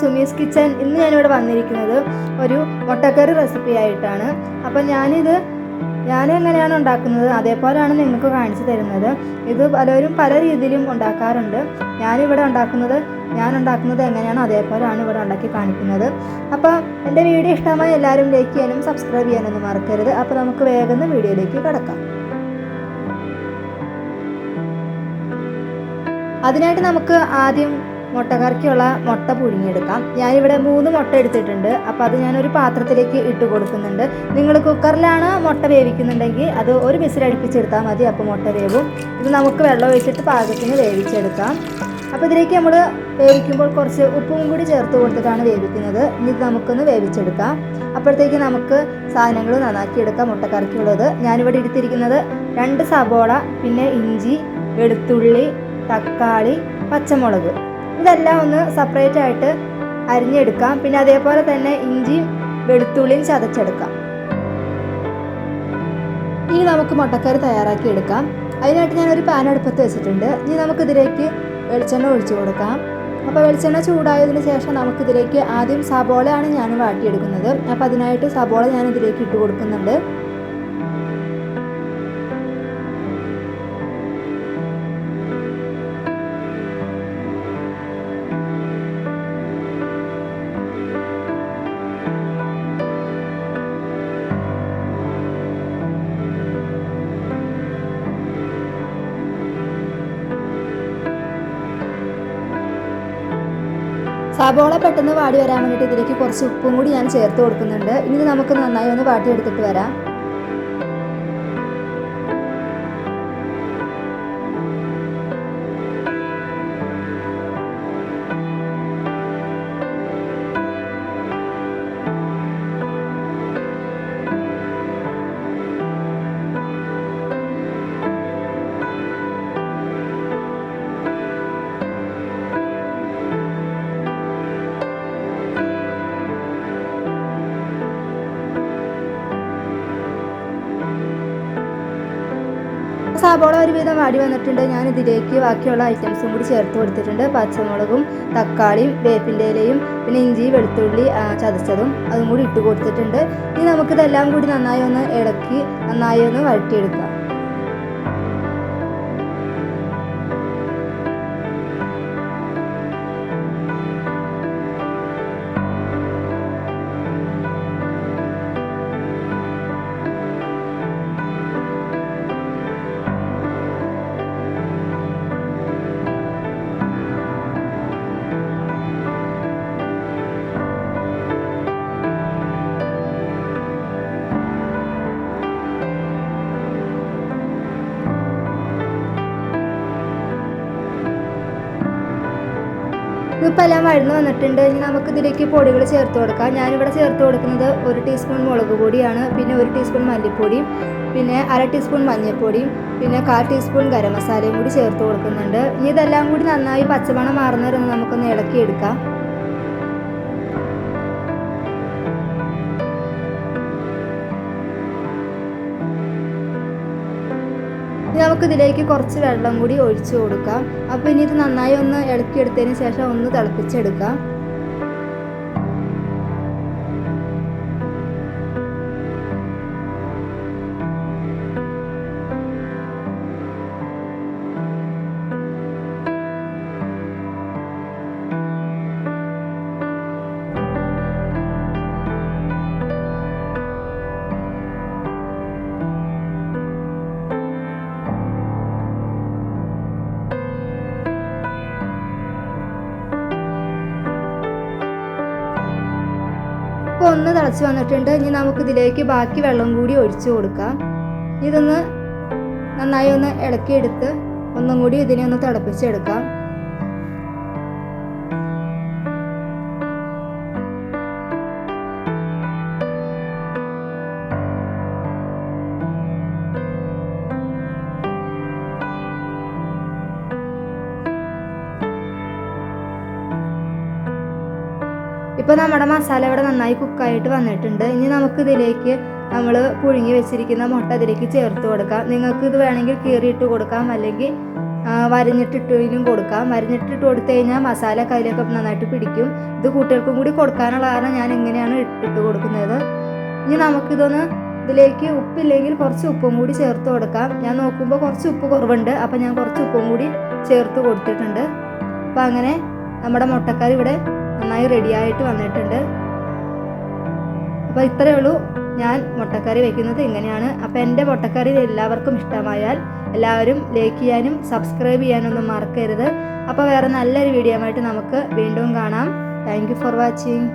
Sumi's kitchen ഇന്ന് ഞാനിവിടെ വന്നിരിക്കുന്നത് ഒരു മുട്ടക്കറി റെസിപ്പി ആയിട്ടാണ്. അപ്പം ഞാനിത് ഞാൻ എങ്ങനെയാണ് ഉണ്ടാക്കുന്നത് അതേപോലെയാണ് നിങ്ങൾക്ക് കാണിച്ചു തരുന്നത്. ഇത് പലരും പല രീതിയിലും ഉണ്ടാക്കാറുണ്ട്. ഞാനിവിടെ ഉണ്ടാക്കുന്നത് ഞാൻ ഉണ്ടാക്കുന്നത് എങ്ങനെയാണോ അതേപോലെയാണ് ഇവിടെ ഉണ്ടാക്കി കാണിക്കുന്നത്. അപ്പോൾ എന്റെ വീഡിയോ ഇഷ്ടമായി എല്ലാവരും ലൈക്ക് ചെയ്യാനും സബ്സ്ക്രൈബ് ചെയ്യാനൊന്നും മറക്കരുത്. അപ്പോൾ നമുക്ക് വേഗം വീഡിയോയിലേക്ക് കിടക്കാം. അതിനായിട്ട് നമുക്ക് ആദ്യം മുട്ടക്കറിക്കുള്ള മുട്ട പുഴുങ്ങിയെടുക്കാം. ഞാനിവിടെ മൂന്ന് മുട്ട എടുത്തിട്ടുണ്ട്. അപ്പോൾ അത് ഞാനൊരു പാത്രത്തിലേക്ക് ഇട്ട് കൊടുക്കുന്നുണ്ട്. നിങ്ങൾ കുക്കറിലാണ് മുട്ട വേവിക്കുന്നുണ്ടെങ്കിൽ അത് ഒരു വിസിലടുപ്പിച്ചെടുത്താൽ മതി. അപ്പോൾ മുട്ട വേവും. ഇത് നമുക്ക് വെള്ളം ഒഴിച്ചിട്ട് പാകത്തിന് വേവിച്ചെടുക്കാം. അപ്പോൾ ഇതിലേക്ക് നമ്മൾ വേവിക്കുമ്പോൾ കുറച്ച് ഉപ്പും കൂടി ചേർത്ത് കൊടുത്തിട്ടാണ് വേവിക്കുന്നത്. ഇനി നമുക്കൊന്ന് വേവിച്ചെടുക്കാം. അപ്പോഴത്തേക്ക് നമുക്ക് സാധനങ്ങൾ നന്നാക്കി എടുക്കാം മുട്ടക്കറിക്കുള്ളത്. ഞാനിവിടെ എടുത്തിരിക്കുന്നത് രണ്ട് സബോള പിന്നെ ഇഞ്ചി വെളുത്തുള്ളി തക്കാളി പച്ചമുളക്. ഇതെല്ലാം ഒന്ന് സെപ്പറേറ്റ് ആയിട്ട് അരിഞ്ഞെടുക്കാം. പിന്നെ അതേപോലെ തന്നെ ഇഞ്ചിയും വെളുത്തുള്ളിയും ചതച്ചെടുക്കാം. ഇനി നമുക്ക് മുട്ടക്കറി തയ്യാറാക്കി എടുക്കാം. അതിനായിട്ട് ഞാനൊരു പാൻ അടുപ്പത്ത് വെച്ചിട്ടുണ്ട്. ഇനി നമുക്കിതിലേക്ക് വെളിച്ചെണ്ണ ഒഴിച്ചു കൊടുക്കാം. അപ്പോൾ വെളിച്ചെണ്ണ ചൂടായതിനു ശേഷം നമുക്കിതിലേക്ക് ആദ്യം സബോളയാണ് ഞാൻ വാട്ടിയെടുക്കുന്നത്. അപ്പോൾ അതിനായിട്ട് സബോള ഞാൻ ഇതിലേക്ക് ഇട്ട് കൊടുക്കുന്നുണ്ട്. സബോള പെട്ടെന്ന് വാടി വരാൻ വേണ്ടിയിട്ട് ഇതിലേക്ക് കുറച്ച് ഉപ്പും കൂടി ഞാൻ ചേർത്ത് കൊടുക്കുന്നുണ്ട്. ഇനി നമുക്ക് നന്നായി ഒന്ന് വാട്ടിയെടുത്തിട്ട് വരാം. സബോള ഒരുവിധം വാടി വന്നിട്ടുണ്ട്. ഞാൻ ഇതിലേക്ക് ബാക്കിയുള്ള ഐറ്റംസും കൂടി ചേർത്ത് കൊടുത്തിട്ടുണ്ട്. പച്ചമുളകും തക്കാളിയും വേപ്പിന്റെ ഇലയും പിന്നെ ഇഞ്ചി വെളുത്തുള്ളി ചതച്ചതും അതും കൂടി ഇട്ട് കൊടുത്തിട്ടുണ്ട്. ഇനി നമുക്കിതെല്ലാം കൂടി നന്നായി ഒന്ന് ഇളക്കി നന്നായി ഒന്ന് വഴറ്റിയെടുക്കാം. ഇതിപ്പോൾ എല്ലാം വഴന്നു വന്നിട്ടുണ്ട്. ഇനി നമുക്ക് ഇതിലേക്ക് പൊടികൾ ചേർത്ത് കൊടുക്കാം. ഞാനിവിടെ ചേർത്ത് കൊടുക്കുന്നത് ഒരു ടീസ്പൂൺ മുളക് പൊടിയാണ്. പിന്നെ ഒരു ടീസ്പൂൺ മല്ലിപ്പൊടിയും പിന്നെ അര ടീസ്പൂൺ മഞ്ഞൾപ്പൊടിയും പിന്നെ കാൽ ടീസ്പൂൺ ഗരം മസാലയും കൂടി ചേർത്ത് കൊടുക്കുന്നുണ്ട്. ഇനി ഇതെല്ലാം കൂടി നന്നായി പച്ചമണം മാറുന്നവരെ നമുക്കൊന്ന് ഇളക്കിയെടുക്കാം. ഇനി നമുക്കിതിലേക്ക് കുറച്ച് വെള്ളം കൂടി ഒഴിച്ചു കൊടുക്കാം. അപ്പോൾ ഇനി ഇത് നന്നായി ഒന്ന് ഇളക്കിയെടുത്തതിന് ശേഷം ഒന്ന് തിളപ്പിച്ചെടുക്കാം. ഇപ്പോൾ ഒന്ന് തിളച്ച് വന്നിട്ടുണ്ട്. ഇനി നമുക്ക് ഇതിലേക്ക് ബാക്കി വെള്ളം കൂടി ഒഴിച്ചു കൊടുക്കാം. ഇതൊന്ന് നന്നായി ഒന്ന് ഇളക്കിയെടുത്ത് ഒന്നും കൂടി ഇതിനെ ഒന്ന് തിളപ്പിച്ചെടുക്കാം. ഇപ്പോൾ നമ്മുടെ മസാല ഇവിടെ നന്നായി കുക്കായിട്ട് വന്നിട്ടുണ്ട്. ഇനി നമുക്ക് ഇതിലേക്ക് നമ്മൾ പുഴുങ്ങി വെച്ചിരിക്കുന്ന മുട്ട അതിലേക്ക് ചേർത്ത് കൊടുക്കാം. നിങ്ങൾക്ക് ഇത് വേണമെങ്കിൽ കീറിയിട്ട് കൊടുക്കാം അല്ലെങ്കിൽ വരഞ്ഞിട്ടിട്ടും കൊടുക്കാം. വരഞ്ഞിട്ടിട്ട് കൊടുത്തു കഴിഞ്ഞാൽ മസാല കയ്യിലൊക്കെ നന്നായിട്ട് പിടിക്കും. ഇത് കുട്ടികൾക്കും കൂടി കൊടുക്കാനുള്ള കാരണം ഞാൻ ഇങ്ങനെയാണ് ഇട്ട് ഇട്ട് കൊടുക്കുന്നത്. ഇനി നമുക്കിതൊന്ന് ഇതിലേക്ക് ഉപ്പില്ലെങ്കിൽ കുറച്ച് ഉപ്പും കൂടി ചേർത്ത് കൊടുക്കാം. ഞാൻ നോക്കുമ്പോൾ കുറച്ച് ഉപ്പ് കുറവുണ്ട്. അപ്പം ഞാൻ കുറച്ച് ഉപ്പും കൂടി ചേർത്ത് കൊടുത്തിട്ടുണ്ട്. അപ്പം അങ്ങനെ നമ്മുടെ മുട്ടക്കറി ഇവിടെ നന്നായി റെഡിയായിട്ട് വന്നിട്ടുണ്ട്. അപ്പോൾ ഇത്രയേ ഉള്ളൂ. ഞാൻ മുട്ടക്കറി വെക്കുന്നത് ഇങ്ങനെയാണ്. അപ്പോൾ എന്റെ മുട്ടക്കറി എല്ലാവർക്കും ഇഷ്ടമായാൽ എല്ലാവരും ലൈക്ക് ചെയ്യാനും സബ്സ്ക്രൈബ് ചെയ്യാനൊന്നും മറക്കരുത്. അപ്പോൾ വേറെ നല്ലൊരു വീഡിയോ ആയിട്ട് നമുക്ക് വീണ്ടും കാണാം. Thank for watching